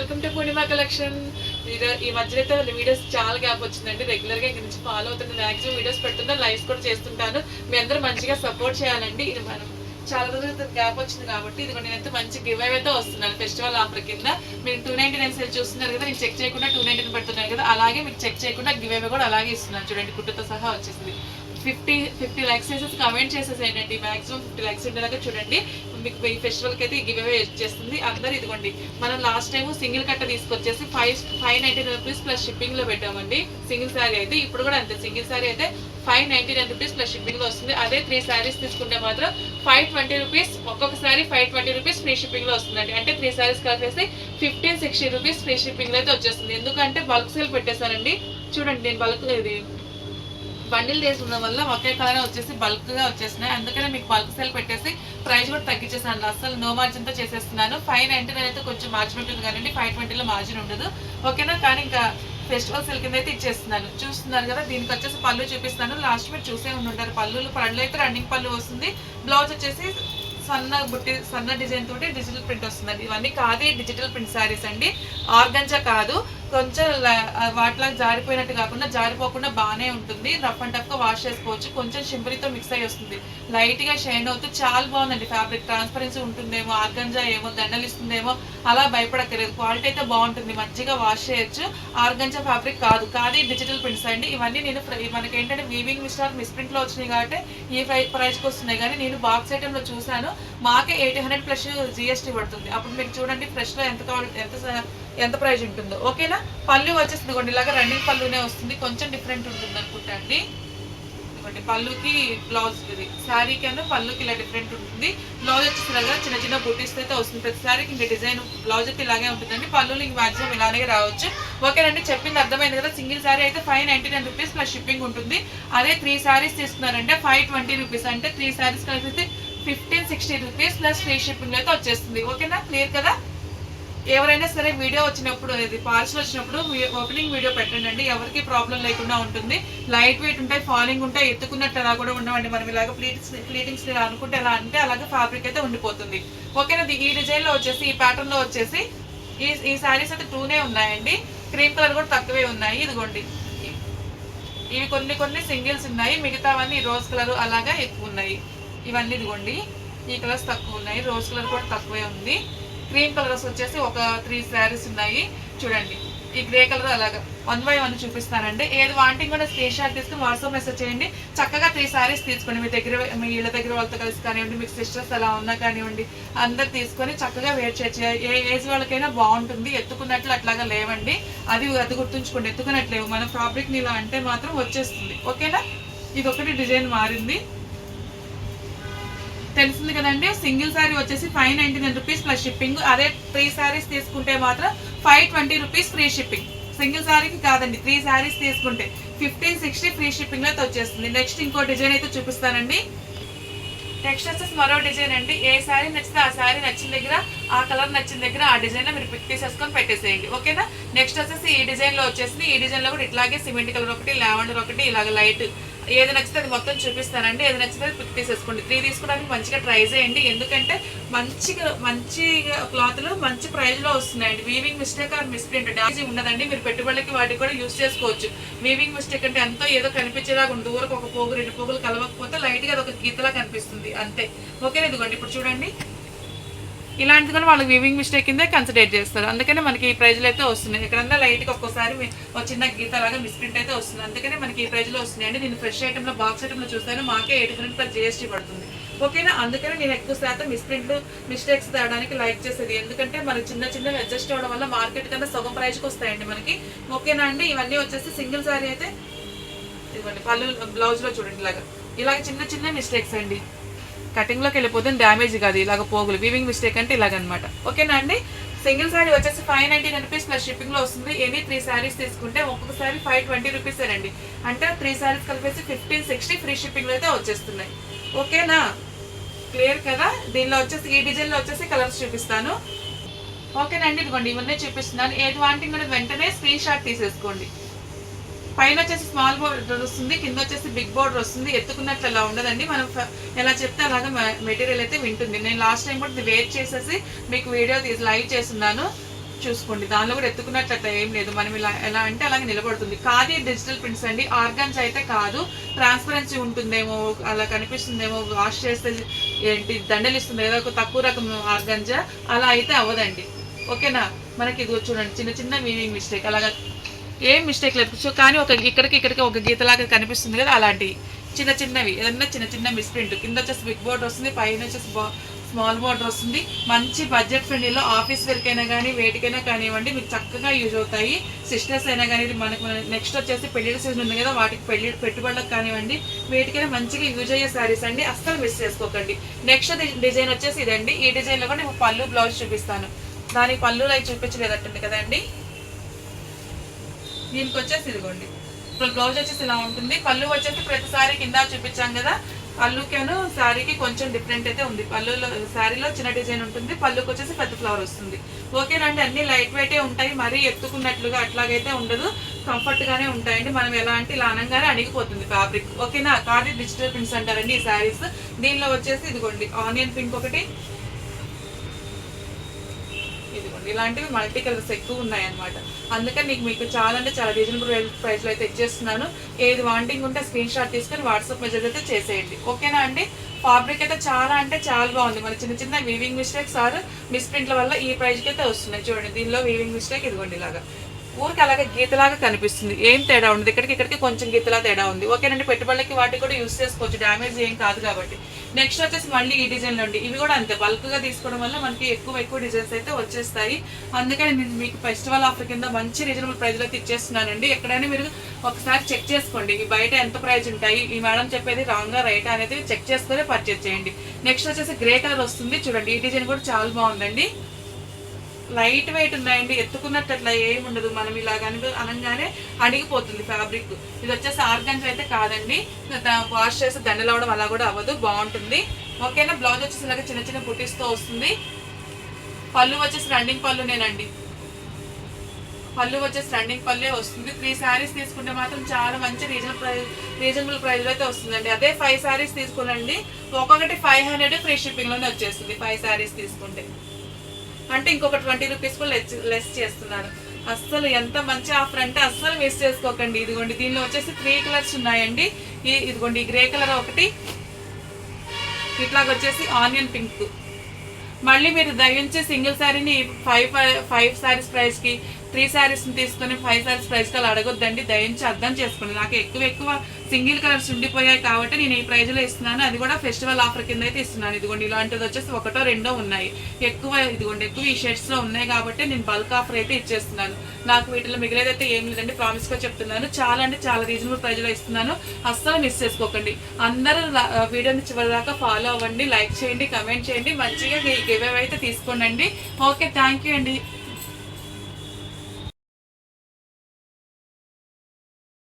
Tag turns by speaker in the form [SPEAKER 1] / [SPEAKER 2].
[SPEAKER 1] Welcome to Purnima collection. ఈ మధ్యనైతే అయితే videos చాలా గ్యాప్ వచ్చిందండి. రెగ్యులర్గా ఇంక నుంచి ఫాలో అవుతున్న మాక్సిమం వీడియోస్ పెడుతున్నా లైవ్స్ కూడా చేస్తుంటాను. మీ అందరూ మంచిగా సపోర్ట్ చేయాలండి. ఇది మనం చాలా రోజులు గ్యాప్ వచ్చింది కాబట్టి ఇది నేనైతే మంచి గివ్ అయితే వస్తున్నాను ఫెస్టివల్ ఆఫర్ కింద. మీరు టూ నైన్టీ నైన్ సెల్ చూస్తున్నారు కదా నేను చెక్ చేయకుండా టూ నైన్టీ పెడుతున్నాను కదా అలాగే మీకు చెక్ చేయకుండా గివ్ కూడా అలాగే ఇస్తున్నాను. చూడండి కుట్టుతో సహా వచ్చేసింది. ఫిఫ్టీ ఫిఫ్టీ ల్యాక్స్ వేసేసి కమెంట్ చేసేసేయండి. మాక్సిమం ఫిఫ్టీ ల్యాక్స్ ఉండేలాగా చూడండి. మీకు ఈ ఫెస్టివల్కి అయితే గివ్ అవే చేస్తుంది అందరు ఇదిగోండి మనం లాస్ట్ టైం సింగిల్ కట్ట తీసుకొచ్చేసి five five ninety nine rupees plus షిప్పింగ్లో పెట్టామండి. సింగిల్ శారీ అయితే ఇప్పుడు కూడా అంతే సింగిల్ శారీ అయితే five ninety nine rupees plus షిప్పింగ్లో వస్తుంది. అదే త్రీ శారీస్ తీసుకుంటే మాత్రం ఫైవ్ ట్వంటీ రూపీస్ ఒక్కొక్క sari five twenty rupees free షిప్పింగ్లో వస్తుందండి. అంటే త్రీ శారీస్ కలిపేసి ఫిఫ్టీన్ సిక్స్టీ రూపీస్ ఫ్రీ షిప్పింగ్లో అయితే వచ్చేస్తుంది. ఎందుకంటే బల్క్ సేల్ పెట్టేశానండి చూడండి నేను బల్క్ ఇది బండిల్ ఉండడం వల్ల ఒకే కలర్ వచ్చేసి బల్క్గా వచ్చేసినాయి అందుకనే మీకు బల్క్ సేల్ పెట్టేసి ప్రైస్ కూడా తగ్గించేసాను. అసలు నో మార్జిన్తో చేసేస్తున్నాను. ఫైవ్ నైన్టీ నైన్ అయితే కొంచెం మార్జిన్ ఉంటుంది కానీ ఫైవ్ ట్వంటీలో మార్జిన్ ఉండదు. ఓకేనా కానీ ఇంకా ఫెస్టివల్ సెల్ కింద అయితే ఇచ్చేస్తున్నాను. చూస్తున్నారు కదా దీనికి వచ్చేసి పళ్ళు చూపిస్తాను లాస్ట్ మీరు చూసే ఉంటారు పళ్ళు పళ్ళు అయితే రన్నింగ్ పళ్ళు వస్తుంది. బ్లౌజ్ వచ్చేసి సన్న బుట్టి సన్న డిజైన్ తోటి డిజిటల్ ప్రింట్ వస్తుందండి. ఇవన్నీ కాదే డిజిటల్ ప్రింట్ శారీస్ అండి. ఆర్గంజా కాదు. కొంచెం వాటిలా జారిపోయినట్టు కాకుండా జారిపోకుండా బాగానే ఉంటుంది. రఫ్ అండ్ టఫ్గా వాష్ చేసుకోవచ్చు. కొంచెం షింపరితో మిక్స్ అయ్యి వస్తుంది. లైట్గా షైన్ అవుతూ చాలా బాగుందండి ఫ్యాబ్రిక్. ట్రాన్స్పరెన్సీ ఉంటుందేమో ఆర్గంజా ఏమో దండలు ఇస్తుందేమో అలా భయపడక్కర్లేదు. క్వాలిటీ అయితే బాగుంటుంది. మంచిగా వాష్ చేయొచ్చు. ఆర్గంజా ఫ్యాబ్రిక్ కాదు. కాదు డిజిటల్ ప్రింట్స్ అండి. ఇవన్నీ నేను మనకి ఏంటంటే వీవింగ్ మిస్టార్ మిస్ ప్రింట్లో వచ్చినాయి కాబట్టి ఈ ప్రైస్కి వస్తున్నాయి. కానీ నేను బాక్స్ ఐటెంలో చూశాను. మాకే ఎయిట్ హండ్రెడ్ ప్లస్ జిఎస్టీ పడుతుంది. అప్పుడు మీరు చూడండి ఫ్రెష్లో ఎంత కావాలి ఎంత ఎంత ప్రైస్ ఉంటుందో. ఓకేనా పళ్ళు వచ్చేసింది. కొన్ని ఇలాగ రన్నింగ్ పళ్ళునే వస్తుంది. కొంచెం డిఫరెంట్ ఉంటుంది అనుకుంటా అండి. ఇదిగోండి పళ్ళుకి బ్లౌజ్ ఇది. శారీకి అన్న పళ్ళుకి ఇలా డిఫరెంట్ ఉంటుంది. బ్లౌజ్ వచ్చేసరిగా చిన్న చిన్న బుటీస్ అయితే వస్తుంది. ప్రతి శారీకి ఇంకా డిజైన్ బ్లౌజ్ అయితే ఇలాగే ఉంటుందండి. పళ్ళులు ఇంక మ్యాక్సిమం ఇలానే రావచ్చు. ఓకేనండి చెప్పింది అర్థమైంది కదా. సింగిల్ శారీ అయితే five ninety nine rupees plus shipping ఉంటుంది. అదే త్రీ శారీస్ తీసుకున్నారంటే ఫైవ్ ట్వంటీ రూపీస్ అంటే త్రీ శారీస్ కలిసి fifteen sixty rupees plus free shipping అయితే వచ్చేస్తుంది. ఓకేనా క్లియర్ కదా? ఎవరైనా సరే వీడియో వచ్చినప్పుడు ఇది పార్సల్ వచ్చినప్పుడు ఓపెనింగ్ వీడియో పెట్టండి ఎవరికి ప్రాబ్లం లేకుండా ఉంటుంది. లైట్ వెయిట్ ఉంటాయి ఫాలింగ్ ఉంటాయి ఎత్తుకున్నట్టు అలా కూడా ఉండవండి. మనం ఇలాగ ప్లీటింగ్స్ ప్లీటింగ్స్ అనుకుంటే ఎలా అంటే అలాగే ఫ్యాబ్రిక్ అయితే ఉండిపోతుంది. ఓకేనా? ఈ డిజైన్లో వచ్చేసి ఈ ప్యాటర్న్లో వచ్చేసి ఈ ఈ శారీస్ అయితే టూనే ఉన్నాయండి. క్రీమ్ కలర్ కూడా తక్కువే ఉన్నాయి. ఇదిగోండి. ఇవి కొన్ని కొన్ని సింగిల్స్ ఉన్నాయి. మిగతావన్నీ రోజ్ కలర్ అలాగా ఎక్కువ ఉన్నాయి. ఇవన్నీ ఇదిగోండి. ఈ కలర్స్ తక్కువ ఉన్నాయి. రోజ్ కలర్ కూడా తక్కువే ఉంది. క్రీమ్ కలర్స్ వచ్చేసి ఒక త్రీ శారీస్ ఉన్నాయి. చూడండి. ఈ గ్రే కలర్ అలాగా. వన్ బై వన్ చూపిస్తానండి. ఏది వాంటింగ్ కూడా స్క్రీన్ షాట్ తీసుకుని వాట్సాప్ మెసేజ్ చేయండి. చక్కగా త్రీ శారీస్ తీసుకోండి. మీ దగ్గర మీ ఇళ్ళ దగ్గర వాళ్ళతో కలిసి కానివ్వండి మీకు సిస్టర్స్ అలా ఉన్నా కానివ్వండి అందరు తీసుకొని చక్కగా వేర్ చేయొచ్చు ఏ ఏజ్ వాళ్ళకైనా బాగుంటుంది. ఎత్తుకున్నట్లు అట్లాగా లేవండి. అది అది గుర్తుంచుకోండి. ఎత్తుకున్నట్లేవు మన ఫ్రాబ్రిక్ని ఇలా అంటే మాత్రం వచ్చేస్తుంది. ఓకేనా? ఇది ఒకటి డిజైన్ మారింది. తెలిసింది కదండి సింగిల్ శారీ వచ్చేసి five ninety nine rupees plus shipping అదే త్రీ శారీస్ తీసుకుంటే మాత్రం five twenty rupees free shipping single శారీకి కాదండి త్రీ శారీస్ తీసుకుంటే ఫిఫ్టీన్ సిక్స్టీ ఫ్రీ షిప్పింగ్ అయితే వచ్చేస్తుంది. నెక్స్ట్ ఇంకో డిజైన్ అయితే చూపిస్తానండి. నెక్స్ట్ వచ్చేసి మరో డిజైన్ అండి. ఏ శారీ నచ్చితే ఆ శారీ నచ్చిన దగ్గర ఆ కలర్ నచ్చిన దగ్గర ఆ డిజైన్లో మీరు పిక్ తీసేసుకొని పెట్టేసేయండి. ఓకేనా? నెక్స్ట్ వచ్చేసి ఈ డిజైన్లో వచ్చేసి ఈ డిజైన్లో కూడా ఇట్లాగే సిమెంట్ కలర్ ఒకటి లావెండర్ ఒకటి ఇలాగ లైట్ ఏది నచ్చితే అది మొత్తం చూపిస్తానండి. ఏది నచ్చితే అది పిక్ తీసేసుకోండి. త్రీ తీసుకోవడానికి మంచిగా ట్రై చేయండి. ఎందుకంటే మంచిగా మంచి క్లాత్లు మంచి ప్రైస్లో వస్తున్నాయండి. Weaving mistake or misprint damage ఉండదండి మీరు పెట్టుబడికి వాటికి కూడా యూస్ చేసుకోవచ్చు. వీవింగ్ మిస్టేక్ అంటే ఎంతో ఏదో కనిపించేలాగా ఉంది దూరకు ఒక పోగు రెండు పోగులు కలవకపోతే లైట్గా అది ఒక గీతలా కనిపిస్తుంది. అంతే. ఓకే ఇదిగోండి. ఇప్పుడు చూడండి. ఇలాంటిది కూడా వాళ్ళకి వివింగ్ మిస్టేక్ కిందే కన్సిడర్ చేస్తారు. అందుకనే మనకి ఈ ప్రైజ్లు అయితే వస్తున్నాయి. ఎక్కడన్నా లైట్గా ఒక్కోసారి ఒక చిన్న గీత లాగా మిస్ప్రింట్ అయితే వస్తుంది. అందుకనే మనకి ఈ ప్రైజ్లో వస్తున్నాయండి. నేను ఫ్రెష్ ఐటెంలో బాక్స్ ఐటెంలో చూస్తాను మాకే ఎయిట్ హండ్రెడ్ ప్లస్ జిఎస్టీ పడుతుంది. ఓకేనా? అందుకనే నేను ఎక్కువ శాతం మిస్ప్రింట్లు మిస్టేక్స్ తేడానికి లైక్ చేసేది. ఎందుకంటే మనకి చిన్న చిన్న అడ్జస్ట్ అవ్వడం వల్ల మార్కెట్ కన్నా సగం ప్రైజ్కి వస్తాయండి మనకి. ఓకేనా అండి? ఇవన్నీ వచ్చేసి సింగిల్ శారీ అయితే ఇవ్వండి పళ్ళు బ్లౌజ్లో చూడండి ఇలాగా. ఇలాగ చిన్న చిన్న మిస్టేక్స్ అండి. కటింగ్లోకి వెళ్ళిపోతుంది డ్యామేజ్ కాదు ఇలాగ పోగులు. వీవింగ్ మిస్టేక్ అంటే ఇలాగనమాట. ఓకేనా అండి? సింగిల్ శారీ వచ్చేసి five ninety nine rupees plus షిప్పింగ్లో వస్తుంది. ఎనీ త్రీ శారీస్ తీసుకుంటే ఒక్కొక్క శారీ ఫైవ్ ట్వంటీ రూపీస్ అండి. అంటే త్రీ శారీస్ కలిపేసి ఫిఫ్టీన్ సిక్స్టీ ఫ్రీ షిప్పింగ్లో అయితే వచ్చేస్తున్నాయి. ఓకేనా? క్లియర్ కదా? దీనిలో వచ్చేసి ఈ డిజైన్లో వచ్చేసి కలర్స్ చూపిస్తాను. ఓకేనండి ఇదిగోండి ఇవన్నీ చూపిస్తున్నాను. ఏది వాంటింగ్ కూడా వెంటనే స్క్రీన్ షాట్ తీసేసుకోండి. పైన వచ్చేసి స్మాల్ బోర్డర్ వస్తుంది కింద వచ్చేసి బిగ్ బోర్డర్ వస్తుంది ఎత్తుకున్నట్లు అలా ఉండదండి. మనం ఎలా చెప్తే అలాగా మెటీరియల్ అయితే వింటుంది. నేను లాస్ట్ టైం కూడా వెయిట్ చేసేసి మీకు వీడియో తీసి లైవ్ చేస్తున్నాను. చూసుకోండి. దానిలో కూడా ఎత్తుకున్నట్లు అట్లా ఏం లేదు. మనం ఇలా ఎలా అంటే అలాగే నిలబడుతుంది. కాది డిజిటల్ ప్రింట్స్ అండి. ఆర్గాన్స్ అయితే కాదు. ట్రాన్స్పరెన్సీ ఉంటుందేమో అలా కనిపిస్తుందేమో వాష్ చేస్తే ఏంటి దండలు ఇస్తుంది ఏదో ఒక తక్కువ రకం ఆర్గంజా అలా అయితే అవ్వదండి. ఓకేనా? మనకి ఇది చూడండి. చిన్న చిన్న మీనింగ్ మిస్టేక్ అలాగా ఏం మిస్టేక్ లేదు. సో కానీ ఒక ఇక్కడికి ఇక్కడికి ఒక గీతలాగా కనిపిస్తుంది కదా అలాంటివి చిన్న చిన్నవి ఏదన్నా చిన్న చిన్న మిస్ప్రింట్ కింద వచ్చేసి బిగ్ బోర్డర్ వస్తుంది పైన వచ్చేసి స్మాల్ బోర్డర్ వస్తుంది. మంచి బడ్జెట్ ఫ్రెండ్లీలో ఆఫీస్ వర్క్ కానీ వేటికైనా కానివ్వండి మీకు చక్కగా యూజ్ అవుతాయి. సిస్టర్స్ అయినా కానీ ఇది మనకు నెక్స్ట్ వచ్చేసి పెళ్ళి సీజన్ ఉంది కదా వాటికి పెళ్ళి పెట్టుబడులకు కానివ్వండి వేటికైనా మంచిగా యూజ్ అయ్యే శారీస్ అండి. అస్సలు మిస్ చేసుకోకండి. నెక్స్ట్ డిజైన్ వచ్చేసి ఇదండి. ఈ డిజైన్లో కూడా నేను పళ్ళు బ్లౌజ్ చూపిస్తాను. దానికి పళ్ళు అవి చూపించలేదట్టుంది కదండి. దీనికి వచ్చేసి ఇదిగోండి. ఇప్పుడు బ్లౌజ్ వచ్చేసి ఇలా ఉంటుంది. పళ్ళు వచ్చేసి ప్రతిసారి కింద చూపించాం కదా. పళ్ళుకేను శారీకి కొంచెం డిఫరెంట్ అయితే ఉంది. పళ్ళులో శారీలో చిన్న డిజైన్ ఉంటుంది. పళ్ళుకి వచ్చేసి పెద్ద ఫ్లవర్ వస్తుంది. ఓకేనండి అన్ని లైట్ వెయిటే ఉంటాయి. మరీ ఎత్తుకున్నట్లుగా అట్లాగైతే ఉండదు. కంఫర్ట్గానే ఉంటాయండి. మనం ఎలాంటి లానంగానే అణిగిపోతుంది ఫ్యాబ్రిక్ ఓకేనా? కార్డి డిజిటల్ ప్రింట్స్ అంటారండి ఈ శారీస్ దీనిలో వచ్చేసి ఇదిగోండి. ఆనియన్ పింక్ ఒకటి ఇదిగోండి. ఇలాంటివి మల్టీ కలర్స్ ఎక్కువ ఉన్నాయన్నమాట. అందుకని నీకు మీకు చాలా అంటే చాలా రీజనబుల్ ప్రైస్లో అయితే ఇచ్చేస్తున్నాను. ఏది వాంటింగ్ ఉంటే స్క్రీన్ షాట్ తీసుకొని వాట్సాప్ మెసేజ్ అయితే చేసేయండి. ఓకేనా అండి? ఫాబ్రిక్ అయితే చాలా అంటే చాలా బాగుంది. మన చిన్న చిన్న వీవింగ్ మిస్టేక్స్ ఆర్ మిస్ప్రింట్ల వల్ల ఈ ప్రైస్కి అయితే వస్తున్నాయి. చూడండి దీనిలో వీవింగ్ మిస్టేక్ ఇదిగోండి ఇలాగా. ఊరికి అలాగే గీతలాగా కనిపిస్తుంది. ఏం తేడా ఉంది ఇక్కడికి ఇక్కడికి కొంచెం గీతలా తేడా ఉంది. ఓకేనండి పెట్టుబడులకి వాటికి కూడా యూస్ చేసుకోవచ్చు. డ్యామేజ్ ఏం కాదు కాబట్టి. నెక్స్ట్ వచ్చేసి మళ్ళీ ఈ డిజైన్లు అండి. ఇవి కూడా అంతే. బల్క్గా తీసుకోవడం వల్ల మనకి ఎక్కువ ఎక్కువ డిజైన్స్ అయితే వచ్చేస్తాయి. అందుకని నేను మీకు ఫెస్టివల్ ఆఫర్ కింద మంచి రీజనబుల్ ప్రైజ్లో ఇచ్చేస్తున్నానండి. ఎక్కడైనా మీరు ఒకసారి చెక్ చేసుకోండి. ఈ బయట ఎంత ప్రైజ్ ఉంటాయి? ఈ మేడం చెప్పేది రాంగ్ రైటా రైట్ అనేది చెక్ చేసుకొని పర్చేస్ చేయండి. నెక్స్ట్ వచ్చేసి గ్రే కలర్ వస్తుంది. చూడండి ఈ డిజైన్ కూడా చాలా బాగుందండి. లైట్ వెయిట్ ఉన్నాయండి ఎత్తుకున్నట్టు అట్లా ఏమి ఉండదు. మనం ఇలా కనుక అనగానే అణిగిపోతుంది ఫ్యాబ్రిక్. ఇది వచ్చేసి ఆర్గన్స్ అయితే కాదండి. వాష్ చేసి దండలవడం అలా కూడా అవ్వదు. బాగుంటుంది. ఓకేనా? బ్లౌజ్ వచ్చేసి ఇలాగ చిన్న చిన్న బుటీస్తో వస్తుంది. పళ్ళు వచ్చేసి రన్నింగ్ పళ్ళునేనండి. పళ్ళు వచ్చేసి రన్నింగ్ పళ్ళే వస్తుంది. త్రీ శారీస్ తీసుకుంటే మాత్రం చాలా మంచి రీజనబుల్ ప్రైస్ రీజనబుల్ ప్రైస్లో అయితే వస్తుందండి. అదే ఫైవ్ శారీస్ తీసుకోనండి ఒక్కొక్కటి ఫైవ్ హండ్రెడ్ ఫ్రీ షిప్పింగ్లోనే వచ్చేస్తుంది ఫైవ్ శారీస్ తీసుకుంటే. అంటే ఇంకొక ట్వంటీ రూపీస్ కూడా లెస్ లెస్ చేస్తున్నారు. అస్సలు ఎంత మంచి ఆఫర్ అంటే అస్సలు మిస్ చేసుకోకండి. ఇదిగోండి దీనిలో వచ్చేసి త్రీ కలర్స్ ఉన్నాయండి. ఈ ఇదిగోండి గ్రే కలర్ ఒకటి ఇట్లాగ వచ్చేసి ఆనియన్ పింక్ మళ్ళీ మీరు దయించి సింగిల్ శారీని ఫైవ్ ఫైవ్ శారీస్ ప్రైస్కి త్రీ శారీస్ని తీసుకొని ఫైవ్ శారీస్ ప్రైస్ కల్ అడగొద్దండి. దయించి అర్థం చేసుకోండి. నాకు ఎక్కువ ఎక్కువ సింగిల్ కలర్స్ ఉండిపోయాయి కాబట్టి నేను ఈ ప్రైజ్లో ఇస్తున్నాను. అది కూడా ఫెస్టివల్ ఆఫర్ కింద అయితే ఇస్తున్నాను. ఇదిగోండి ఇలాంటిది వచ్చేసి ఒకటో రెండో ఉన్నాయి. ఎక్కువ ఇదిగోండి ఎక్కువ ఈ షర్ట్స్లో ఉన్నాయి కాబట్టి నేను బల్క్ ఆఫర్ అయితే ఇచ్చేస్తున్నాను. నాకు వీటిలో మిగిలేదైతే ఏం లేదండి. ప్రామిస్గా చెప్తున్నాను. చాలా అంటే చాలా రీజనబుల్ ప్రైజ్లో ఇస్తున్నాను. అస్సలు మిస్ చేసుకోకండి. అందరూ వీడియోని చివరి దాకా ఫాలో అవ్వండి. లైక్ చేయండి కమెంట్ చేయండి. మంచిగా గివ్ అయితే తీసుకోండి ఓకే థ్యాంక్ యూ అండి.